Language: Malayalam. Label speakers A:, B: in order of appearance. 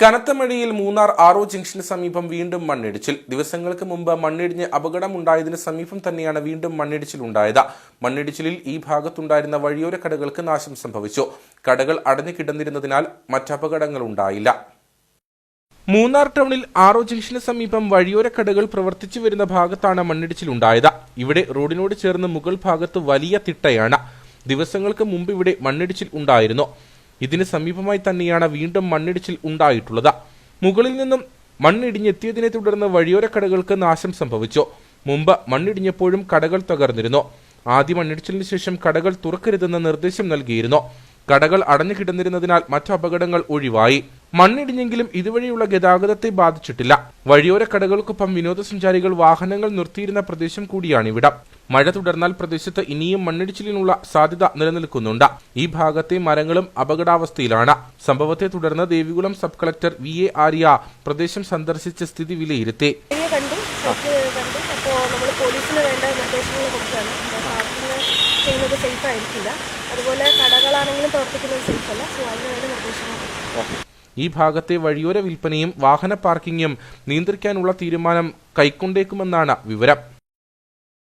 A: കനത്ത മഴയിൽ മൂന്നാർ ആറോ ജംഗ്ഷന് സമീപം വീണ്ടും മണ്ണിടിച്ചിൽ. ദിവസങ്ങൾക്ക് മുമ്പ് മണ്ണിടിഞ്ഞ് അപകടമുണ്ടായതിന് സമീപം തന്നെയാണ് വീണ്ടും മണ്ണിടിച്ചിൽ ഉണ്ടായത്. മണ്ണിടിച്ചിലിൽ ഈ ഭാഗത്തുണ്ടായിരുന്ന വഴിയോര കടകൾക്ക് നാശം സംഭവിച്ചു. കടകൾ അടഞ്ഞു കിടന്നിരുന്നതിനാൽ മറ്റപകടങ്ങൾ ഉണ്ടായില്ല. മൂന്നാർ ടൗണിൽ ആറോ ജംഗ്ഷന് സമീപം വഴിയോര കടകൾ പ്രവർത്തിച്ചു വരുന്ന ഭാഗത്താണ് മണ്ണിടിച്ചിലുണ്ടായത് ഇവിടെ റോഡിനോട് ചേർന്ന് മുകൾ ഭാഗത്ത് വലിയ തിട്ടയാണ്. ദിവസങ്ങൾക്ക് മുമ്പ് ഇവിടെ മണ്ണിടിച്ചിൽ ഉണ്ടായിരുന്നു. ഇതിന് സമീപമായി തന്നെയാണ് വീണ്ടും മണ്ണിടിച്ചിൽ ഉണ്ടായിട്ടുള്ളത്. മുകളിൽ നിന്നും മണ്ണിടിഞ്ഞെത്തിയതിനെ തുടർന്ന് വഴിയോര കടകൾക്ക് നാശം സംഭവിച്ചു. മുമ്പ് മണ്ണിടിഞ്ഞപ്പോഴും കടകൾ തകർന്നിരുന്നു. ആദ്യ മണ്ണിടിച്ചിലിന് ശേഷം കടകൾ തുറക്കരുതെന്ന് നിർദ്ദേശം നൽകിയിരുന്നു. കടകൾ അടഞ്ഞു കിടന്നിരുന്നതിനാൽ മറ്റു അപകടങ്ങൾ ഒഴിവായി. മണ്ണിടിഞ്ഞെങ്കിലും ഇതുവഴിയുള്ള ഗതാഗതത്തെ ബാധിച്ചിട്ടില്ല. വഴിയോര കടകൾക്കൊപ്പം വിനോദസഞ്ചാരികൾ വാഹനങ്ങൾ നിർത്തിയിരുന്ന പ്രദേശം കൂടിയാണിവിടം മഴ തുടർന്നാൽ പ്രദേശത്ത് ഇനിയും മണ്ണിടിച്ചിലിനുള്ള സാധ്യത നിലനിൽക്കുന്നുണ്ട്. ഈ ഭാഗത്തെ മരങ്ങളും അപകടാവസ്ഥയിലാണ്. സംഭവത്തെ തുടർന്ന് Devikulam sub collector V A Arya പ്രദേശം സന്ദർശിച്ച സ്ഥിതി വിലയിരുത്തി.
B: ചെയ്യുന്നത് സേഫ് അതുപോലെ കടകളാണെങ്കിലും പ്രവർത്തിക്കുന്നത്
A: ഈ ഭാഗത്തെ വഴിയോര വിൽപ്പനയും വാഹന പാർക്കിങ്ങും നിയന്ത്രിക്കാനുള്ള തീരുമാനം കൈക്കൊണ്ടേക്കുമെന്നാണ് വിവരം.